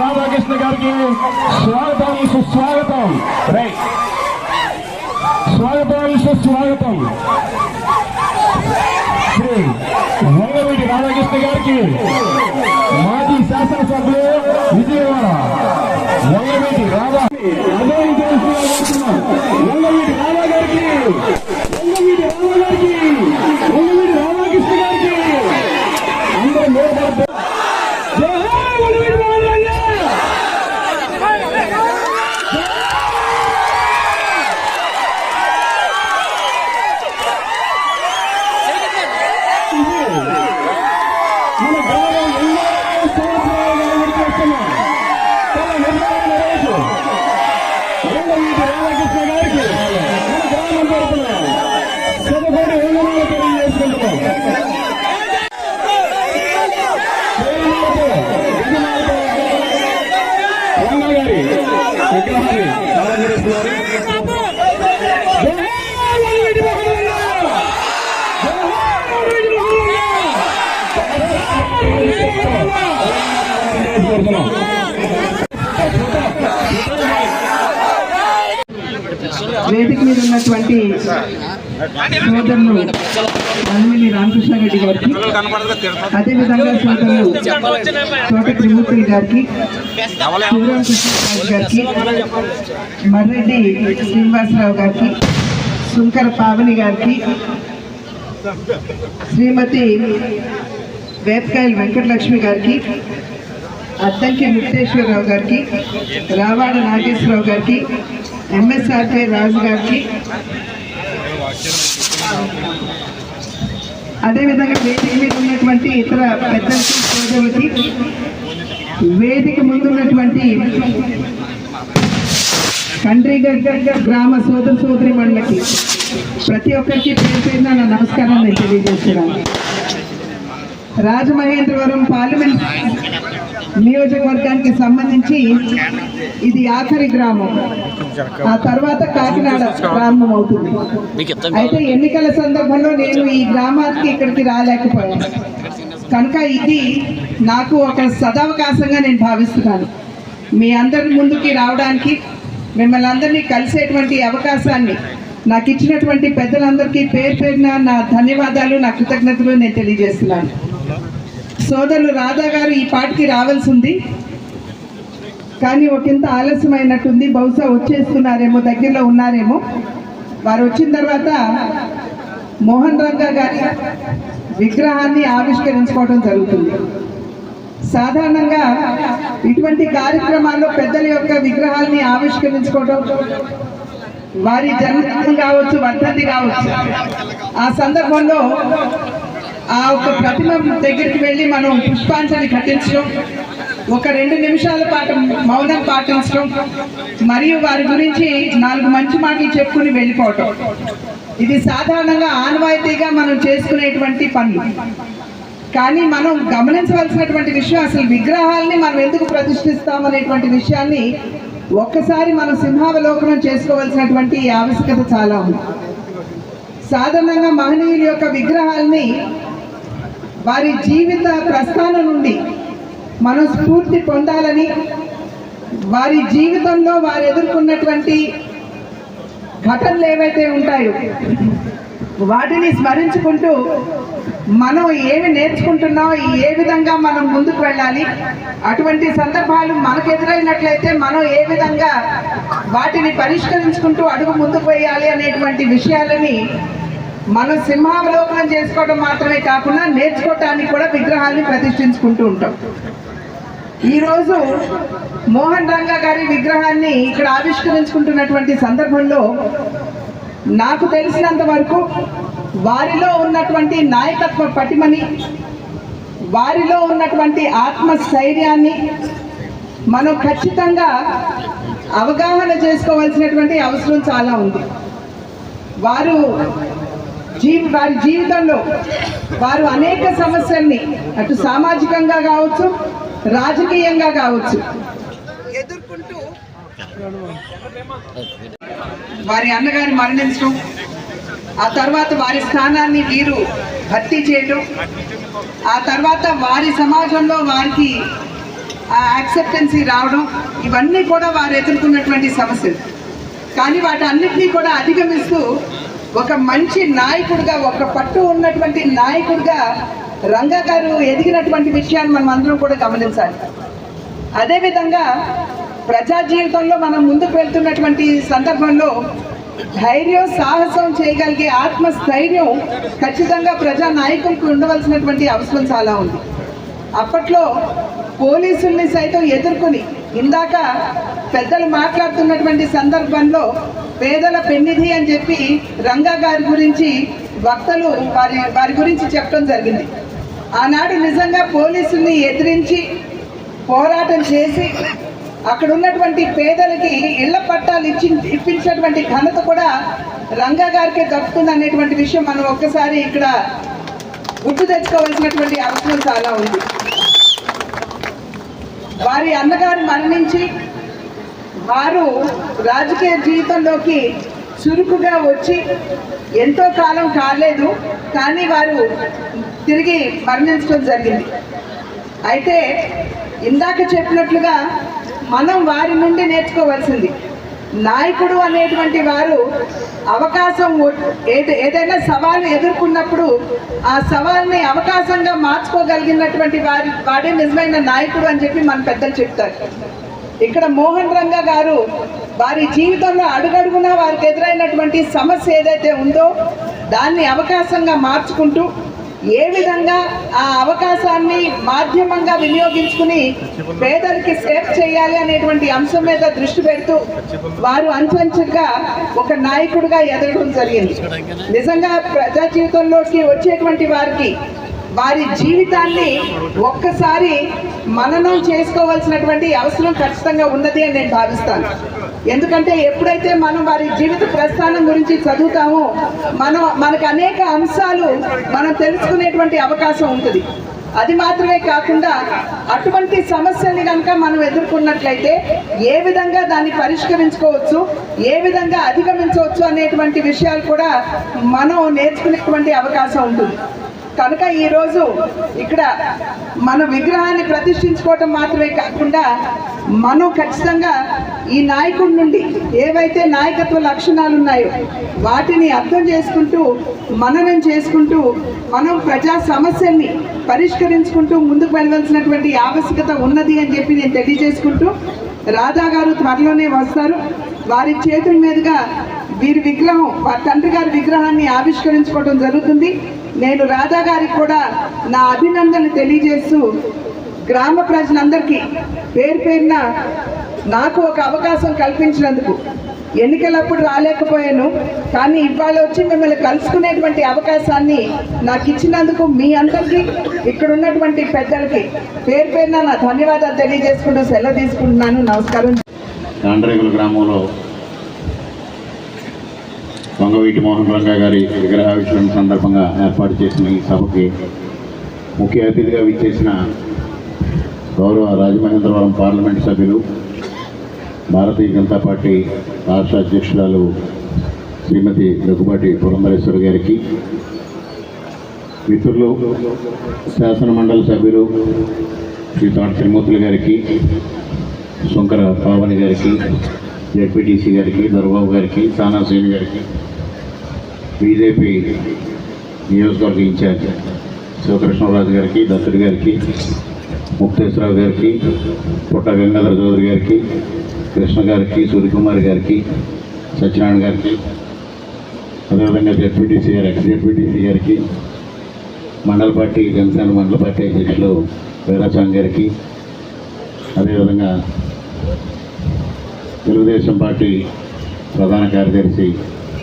రాధాకృష్ణ గారికి స్వాగతం సుస్వాగతం. రైట్ స్వాగతం సుస్వాగతం. శ్రీ వంగవీటి రాధాకృష్ణ గారికి మాజీ శాసనసభ్యులు విజయవాడ వంగవీటి రాధా వంగవీటి రాధా గారికి వంగవీటి రాధా గారికి వంగవీటి రాధాకృష్ణ గారికి అందరూ నిలబడ్డ జై వంగవీటి రామయ్య! మన గ్రామం ఎన్నో సంవత్సరాలుగా గుర్తిస్తున్నాం చాలా నిర్ణయమైన రోజు రంగవీటి రామకృష్ణ గారికి మన గ్రామం తరపున శతకోటి వందనాలు తెలియజేసుకుంటున్నాం శ్రీనివాసు, విజయనాథ రంగ గారి విగ్రహాన్ని అలంకరిస్తున్నారు. వేదిక మీద ఉన్నటువంటి సోదరులు నల్మిని రామకృష్ణ రెడ్డి గారికి అదేవిధంగా సోదరులు తోట త్రిమూర్తి గారికి శివరామకృష్ణ గారికి మర్రెడ్డి శ్రీనివాసరావు గారికి శంకర పావని గారికి శ్రీమతి వేపకాయల వెంకటలక్ష్మి గారికి అద్దంకి ముక్తేశ్వరరావు గారికి రావాడ నాగేశ్వరరావు గారికి ఎంఎస్ఆర్కే రాజు గారికి అదేవిధంగా వేదిక మీద ఉన్నటువంటి ఇతర పెద్దలకి సోదరులకి వేదిక ముందున్నటువంటి కండ్రిగడ్డ గ్రామ సోదర సోదరి మండలకి ప్రతి ఒక్కరికి పేరు పేరున నా నమస్కారం తెలియజేస్తున్నాను. రాజమహేంద్రవరం పార్లమెంట్ నియోజకవర్గానికి సంబంధించి ఇది ఆఖరి గ్రామం. ఆ తర్వాత కాకినాడ ప్రారంభం అవుతుంది. అయితే ఎన్నికల సందర్భంలో నేను ఈ గ్రామానికి ఇక్కడికి రాలేకపోయాను. కనుక ఇది నాకు ఒక సదవకాశంగా నేను భావిస్తున్నాను. మీ అందరి ముందుకి రావడానికి మిమ్మల్ని అందరినీ కలిసేటువంటి అవకాశాన్ని నాకు ఇచ్చినటువంటి పెద్దలందరికీ పేరు పేరున నా ధన్యవాదాలు నా కృతజ్ఞతలు నేను తెలియజేస్తున్నాను. సోదరులు రాధా గారు ఈ పాటికి రావాల్సి ఉంది కానీ ఒకంత ఆలస్యమైనట్టుంది. బహుశా వచ్చేస్తున్నారేమో దగ్గరలో ఉన్నారేమో. వారు వచ్చిన తర్వాత మోహన్ రంగా గారి విగ్రహాన్ని ఆవిష్కరించుకోవడం జరుగుతుంది. సాధారణంగా ఇటువంటి కార్యక్రమాల్లో పెద్దల యొక్క విగ్రహాల్ని ఆవిష్కరించుకోవడం వారి జన్మదినం కావచ్చు వర్ధంతి కావచ్చు ఆ సందర్భంలో ఆ ఒక ప్రతిమ దగ్గరికి వెళ్ళి మనం పుష్పాంజలి ఘటించడం ఒక రెండు నిమిషాల పాటు మౌనం పాటించడం మరియు వారి గురించి నాలుగు మంచి మాటలు చెప్పుకుని వెళ్ళిపోవటం. ఇది సాధారణంగా ఆనవాయితీగా మనం చేసుకునేటువంటి పనులు. కానీ మనం గమనించవలసినటువంటి విషయం అసలు విగ్రహాల్ని మనం ఎందుకు ప్రతిష్ఠిస్తాం అనేటువంటి విషయాన్ని ఒక్కసారి మనం సింహావలోకనం చేసుకోవాల్సినటువంటి ఆవశ్యకత చాలా ఉంది. సాధారణంగా మహనీయుల యొక్క విగ్రహాల్ని వారి జీవిత ప్రస్థానం నుండి మనం స్ఫూర్తి పొందాలని వారి జీవితంలో వారు ఎదుర్కొన్నటువంటి ఘటనలు ఏవైతే ఉంటాయో వాటిని స్మరించుకుంటూ మనం ఏమి నేర్చుకుంటున్నాం ఏ విధంగా మనం ముందుకు వెళ్ళాలి అటువంటి సందర్భాలు మనకు ఎదురైనట్లయితే మనం ఏ విధంగా వాటిని పరిష్కరించుకుంటూ అడుగు ముందుకు వేయాలి అనేటువంటి విషయాలని మనం సింహావలోకనం చేసుకోవడం మాత్రమే కాకుండా నేర్చుకోవటానికి కూడా విగ్రహాన్ని ప్రతిష్ఠించుకుంటూ ఉంటాం. ఈరోజు మోహన్ రంగా గారి విగ్రహాన్ని ఇక్కడ ఆవిష్కరించుకుంటున్నటువంటి సందర్భంలో నాకు తెలిసినంత వరకు వారిలో ఉన్నటువంటి నాయకత్వ పటిమని వారిలో ఉన్నటువంటి ఆత్మస్థైర్యాన్ని మనం ఖచ్చితంగా అవగాహన చేసుకోవాల్సినటువంటి అవసరం చాలా ఉంది. వారు జీవి వారి జీవితంలో వారు అనేక సమస్యల్ని అటు సామాజికంగా కావచ్చు రాజకీయంగా కావచ్చు ఎదుర్కొంటూ వారి అన్నగారు మరణించడం ఆ తర్వాత వారి స్థానాన్ని వీరు భర్తీ చేయటం ఆ తర్వాత వారి సమాజంలో వారికి యాక్సెప్టెన్సీ రావడం ఇవన్నీ కూడా వారు ఎదుర్కొన్నటువంటి సమస్యలు. కానీ వాటన్నిటినీ కూడా అధిగమిస్తూ ఒక మంచి నాయకుడిగా ఒక పట్టు ఉన్నటువంటి నాయకుడిగా రంగా గారు ఎదిగినటువంటి విషయాన్ని మనం అందరం కూడా గమనించాలి. అదేవిధంగా ప్రజా జీవితంలో మనం ముందుకు వెళ్తున్నటువంటి సందర్భంలో ధైర్యం సాహసం చేయగలిగే ఆత్మస్థైర్యం ఖచ్చితంగా ప్రజా నాయకులకు ఉండవలసినటువంటి అవసరం చాలా ఉంది. అప్పట్లో పోలీసుల్ని సైతం ఎదుర్కొని ఇందాక పెద్దలు మాట్లాడుతున్నటువంటి సందర్భంలో పేదల పెన్నిధి అని చెప్పి రంగా గారి గురించి వక్తలు వారి వారి గురించి చెప్పడం జరిగింది. ఆనాడు నిజంగా పోలీసుల్ని ఎదిరించి పోరాటం చేసి అక్కడ ఉన్నటువంటి పేదలకి ఇళ్ళ పట్టాలు ఇచ్చి ఇప్పించినటువంటి ఘనత కూడా రంగా గారికే దక్కుతుంది అనేటువంటి విషయం మనం ఒక్కసారి ఇక్కడ గుర్తు తెచ్చుకోవాల్సినటువంటి అవసరం చాలా ఉంది. వారి అన్నగారు మరణించి వారు రాజకీయ జీవితంలోకి చురుకుగా వచ్చి ఎంతో కాలం కాలేదు కానీ వారు తిరిగి మరణించడం జరిగింది. అయితే ఇందాక చెప్పినట్లుగా మనం వారి నుండి నేర్చుకోవాల్సింది. నాయకుడు అనేటువంటి వారు అవకాశం ఒ- ఏదైనా సవాలు ఎదుర్కొన్నప్పుడు ఆ సవాల్ని అవకాశంగా మార్చుకోగలిగినటువంటి వారి వాడే నిజమైన నాయకుడు అని చెప్పి మన పెద్దలు చెప్తారు. ఇక్కడ మోహన్ రంగా గారు వారి జీవితంలో అడుగడుగున వారికి ఎదురైనటువంటి సమస్య ఏదైతే ఉందో దాన్ని అవకాశంగా మార్చుకుంటూ ఏ విధంగా ఆ అవకాశాన్ని మాధ్యమంగా వినియోగించుకుని పేదలకి సేవ్ చేయాలి అనేటువంటి అంశం మీద దృష్టి పెడుతూ వారు అంచెంచెగా ఒక నాయకుడిగా ఎదగడం జరిగింది. నిజంగా ప్రజా జీవితంలోకి వచ్చేటువంటి వారికి వారి జీవితాన్ని ఒక్కసారి మననం చేసుకోవాల్సినటువంటి అవసరం ఖచ్చితంగా ఉన్నది అని నేను భావిస్తాను. ఎందుకంటే ఎప్పుడైతే మనం వారి జీవిత ప్రస్థానం గురించి చదువుతామో మనం మనకు అనేక అంశాలు మనం తెలుసుకునేటువంటి అవకాశం ఉంటుంది. అది మాత్రమే కాకుండా అటువంటి సమస్యల్ని కనుక మనం ఎదుర్కొన్నట్లయితే ఏ విధంగా దాన్ని పరిష్కరించుకోవచ్చు ఏ విధంగా అధిగమించవచ్చు అనేటువంటి విషయాలు కూడా మనం నేర్చుకునేటువంటి అవకాశం ఉంటుంది. కనుక ఈరోజు ఇక్కడ మన విగ్రహాన్ని ప్రతిష్ఠించుకోవటం మాత్రమే కాకుండా మనం ఖచ్చితంగా ఈ నాయకుడి నుండి ఏవైతే నాయకత్వ లక్షణాలు ఉన్నాయో వాటిని అర్థం చేసుకుంటూ మననం చేసుకుంటూ మనం ప్రజా సమస్యల్ని పరిష్కరించుకుంటూ ముందుకు వెళ్ళవలసినటువంటి ఆవశ్యకత ఉన్నది అని చెప్పి నేను తెలియజేసుకుంటూ రాధా గారు త్వరలోనే వస్తారు. వారి చేతుల మీదుగా వీరి విగ్రహం వారి తండ్రి గారి విగ్రహాన్ని ఆవిష్కరించుకోవడం జరుగుతుంది. నేను రాధా గారికి కూడా నా అభినందనలు తెలియజేస్తూ గ్రామ ప్రజలందరికీ పేరు పేరున నాకు ఒక అవకాశం కల్పించినందుకు ఎన్నికలప్పుడు రాలేకపోయాను కానీ ఇవాళ వచ్చి మిమ్మల్ని కలుసుకునేటువంటి అవకాశాన్ని నాకు ఇచ్చినందుకు మీ అందరికీ ఇక్కడ ఉన్నటువంటి పెద్దలకి పేరు పేరున నా ధన్యవాదాలు తెలియజేసుకుంటూ సెలవు తీసుకుంటున్నాను. నమస్కారం. గ్రామంలో వంగవీటి మోహన్ రంగా గారి విగ్రహావిష్కరణ సందర్భంగా ఏర్పాటు చేసిన ఈ సభకి ముఖ్య అతిథిగా విచ్చేసిన గౌరవ రాజమహేంద్రవరం పార్లమెంట్ సభ్యులు భారతీయ జనతా పార్టీ రాష్ట్ర అధ్యక్షురాలు శ్రీమతి దగ్గుబాటి పురంధరేశ్వరి గారికి మిత్రులు శాసనమండలి సభ్యులు శ్రీ తోట త్రిమూర్తులు గారికి శంకర పావని గారికి జెడ్పీటీసీ గారికి దొరబాబు గారికి సానా శ్రీని గారికి బీజేపీ నియోజకవర్గ ఇన్ఛార్జ్ శివకృష్ణరాజు గారికి దత్తుడి గారికి ముక్తేశ్వరరావు గారికి పుట్ట గంగాధర చౌదరి గారికి కృష్ణ గారికి సూర్యకుమార్ గారికి సత్యనారాయణ గారికి అదేవిధంగా జెడ్పీటీసీ గారు ఎక్స్ జెడ్పీటీసీ గారికి మండల పార్టీ జనసేన మండల పార్టీ అధ్యక్షులు వీరాస్వామి గారికి అదేవిధంగా తెలుగుదేశం పార్టీ ప్రధాన కార్యదర్శి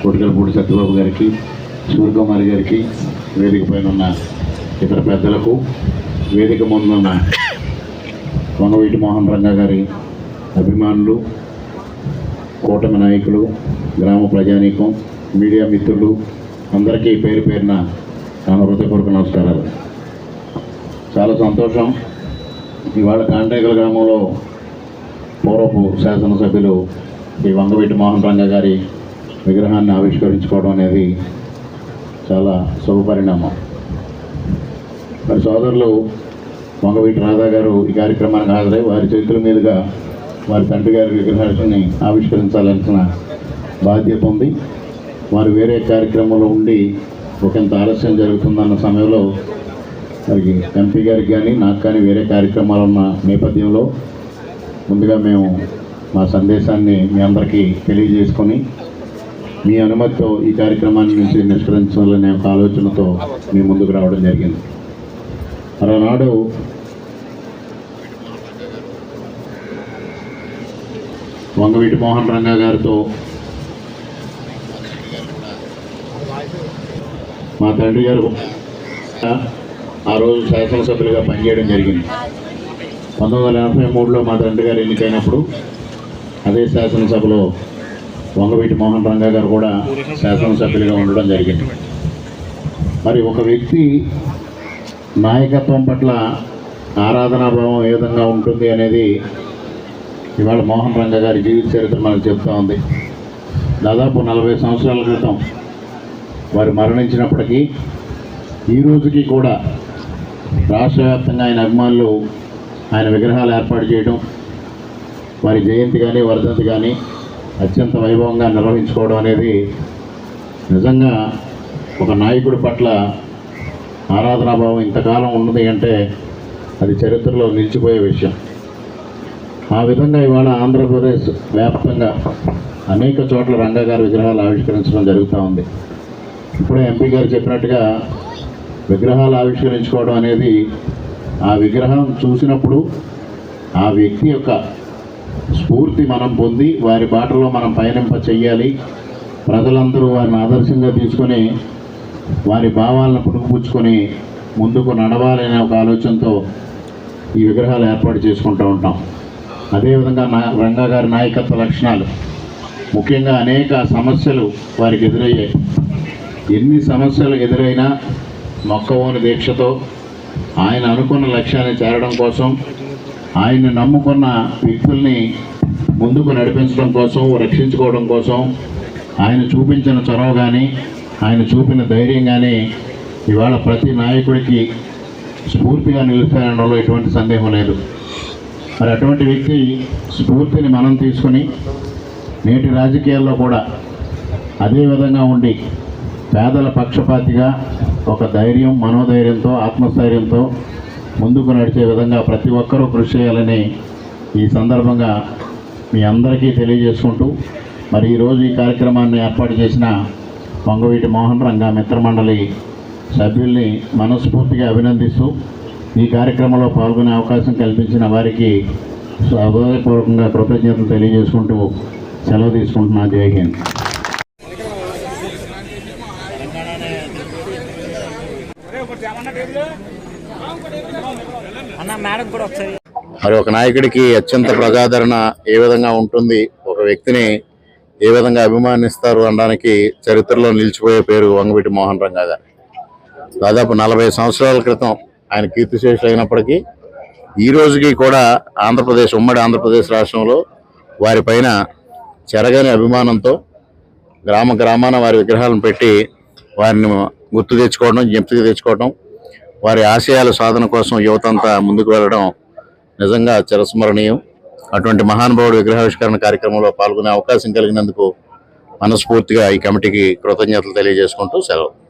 కొటికలపూడి సత్యబాబు గారికి సూర్యకుమారి గారికి వేదిక పైన ఉన్న ఇతర పెద్దలకు వేదిక ముందున్న వంగవీటి మోహన్ రంగా గారి అభిమానులు కూటమి నాయకులు గ్రామ ప్రజానీకం మీడియా మిత్రులు అందరికీ పేరు పేరున నా హృదయపూర్వక నమస్కారాలు. చాలా సంతోషం. ఇవాళ కాంటేకల గ్రామంలో పూర్వపు శాసనసభ్యులు ఈ వంగవీటి మోహన్ రంగ గారి విగ్రహాన్ని ఆవిష్కరించుకోవడం అనేది చాలా శుభపరిణామం మరి సోదరులు వంగవీటి రాధా గారు ఈ కార్యక్రమానికి హాజరై వారి చేతుల మీదుగా వారి తండ్రి గారి విగ్రహాన్ని ఆవిష్కరించాల్సిన బాధ్యత ఉంది వారు వేరే కార్యక్రమంలో ఉండి ఒకంత ఆలస్యం జరుగుతుందన్న సమయంలో మరి ఎంపీ గారికి కానీ నాకు కానీ వేరే కార్యక్రమాలు ఉన్న నేపథ్యంలో ముందుగా మేము మా సందేశాన్ని మీ అందరికీ తెలియజేసుకొని మీ అనుమతితో ఈ కార్యక్రమాన్ని నుంచి నిష్కరించాలనే ఒక ఆలోచనతో మీ ముందుకు రావడం జరిగింది. మరి ఆనాడు వంగవీటి మోహన్ రంగా గారితో మా తండ్రి గారు ఆ రోజు శాసనసభ్యులుగా పనిచేయడం జరిగింది. పంతొమ్మిది వందల ఎనభై మూడులో మా తండ్రి గారు ఎన్నికైనప్పుడు అదే శాసనసభలో వంగవీటి మోహన్ రంగా గారు కూడా శాసనసభ్యులుగా ఉండడం జరిగింది. మరి ఒక వ్యక్తి నాయకత్వం పట్ల ఆరాధనాభావం ఏ విధంగా ఉంటుంది అనేది ఇవాళ మోహన్ రంగ గారి జీవిత చరిత్ర మనకు చెప్తా ఉంది. దాదాపు నలభై సంవత్సరాల క్రితం వారు మరణించినప్పటికీ ఈ రోజుకి కూడా రాష్ట్ర వ్యాప్తంగా ఆయన అభిమానులు ఆయన విగ్రహాలు ఏర్పాటు చేయడం వారి జయంతి కానీ వర్ధంతి కానీ అత్యంత వైభవంగా నిర్వహించుకోవడం అనేది నిజంగా ఒక నాయకుడి పట్ల ఆరాధనాభావం ఇంతకాలం ఉన్నది అంటే అది చరిత్రలో నిలిచిపోయే విషయం. ఆ విధంగా ఇవాళ ఆంధ్రప్రదేశ్ వ్యాప్తంగా అనేక చోట్ల రంగగారి విగ్రహాలు ఆవిష్కరించడం జరుగుతూ ఉంది. ఇప్పుడే ఎంపీ గారు చెప్పినట్టుగా విగ్రహాలు ఆవిష్కరించుకోవడం అనేది ఆ విగ్రహం చూసినప్పుడు ఆ వ్యక్తి యొక్క స్ఫూర్తి మనం పొంది వారి బాటలో మనం పయనింప చెయ్యాలి. ప్రజలందరూ వారిని ఆదర్శంగా తీసుకొని వారి భావాలను పుణుకుపుచ్చుకొని ముందుకు నడవాలనే ఒక ఆలోచనతో ఈ విగ్రహాలు ఏర్పాటు చేసుకుంటూ ఉంటాం. అదేవిధంగా నా రంగా గారి నాయకత్వ లక్షణాలు. ముఖ్యంగా అనేక సమస్యలు వారికి ఎదురయ్యాయి. ఎన్ని సమస్యలు ఎదురైనా మొక్కవోని దీక్షతో ఆయన అనుకున్న లక్ష్యాన్ని చేరడం కోసం ఆయన్ని నమ్ముకున్న వ్యక్తుల్ని ముందుకు నడిపించడం కోసం రక్షించుకోవడం కోసం ఆయన చూపించిన చొరవ కానీ ఆయన చూపిన ధైర్యం కానీ ఇవాళ ప్రతి నాయకుడికి స్ఫూర్తిగా నిలుస్తాయనడంలో ఎటువంటి సందేహం లేదు. మరి అటువంటి వ్యక్తి స్ఫూర్తిని మనం తీసుకుని నేటి రాజకీయాల్లో కూడా అదే విధంగా ఉండి పేదల పక్షపాతిగా ఒక ధైర్యం మనోధైర్యంతో ఆత్మస్థైర్యంతో ముందుకు నడిచే విధంగా ప్రతి ఒక్కరూ కృషి చేయాలని ఈ సందర్భంగా మీ అందరికీ తెలియజేసుకుంటూ మరి ఈరోజు ఈ కార్యక్రమాన్ని ఏర్పాటు చేసిన వంగవీటి మోహన్ రంగ మిత్రమండలి సభ్యుల్ని మనస్ఫూర్తిగా అభినందిస్తూ ఈ కార్యక్రమంలో పాల్గొనే అవకాశం కల్పించిన వారికి హృదయపూర్వకంగా కృతజ్ఞతలు తెలియజేసుకుంటూ సెలవు తీసుకుంటున్నా. జై హింద్. మరి ఒక నాయకుడికి అత్యంత ప్రజాదరణ ఏ విధంగా ఉంటుంది? ఒక వ్యక్తిని ఏ విధంగా అభిమానిస్తారు అనడానికి చరిత్రలో నిలిచిపోయే పేరు వంగవీటి మోహన్ రంగా గారు. దాదాపు నలభై సంవత్సరాల క్రితం ఆయన కీర్తిశేషులు అయినప్పటికీ ఈ రోజుకి కూడా ఆంధ్రప్రదేశ్ ఉమ్మడి ఆంధ్రప్రదేశ్ రాష్ట్రంలో వారిపైన చెరగని అభిమానంతో గ్రామ గ్రామాన వారి విగ్రహాలను పెట్టి వారిని గుర్తు తెచ్చుకోవడం జ్ఞప్తికి తెచ్చుకోవడం వారి ఆశయాల సాధన కోసం యువతంతా ముందుకు వెళ్ళడం నిజంగా చిరస్మరణీయం. అటువంటి మహానుభావుడు విగ్రహావిష్కరణ కార్యక్రమంలో పాల్గొనే అవకాశం కలిగినందుకు మనస్ఫూర్తిగా ఈ కమిటీకి కృతజ్ఞతలు తెలియజేసుకుంటూ సెలవు.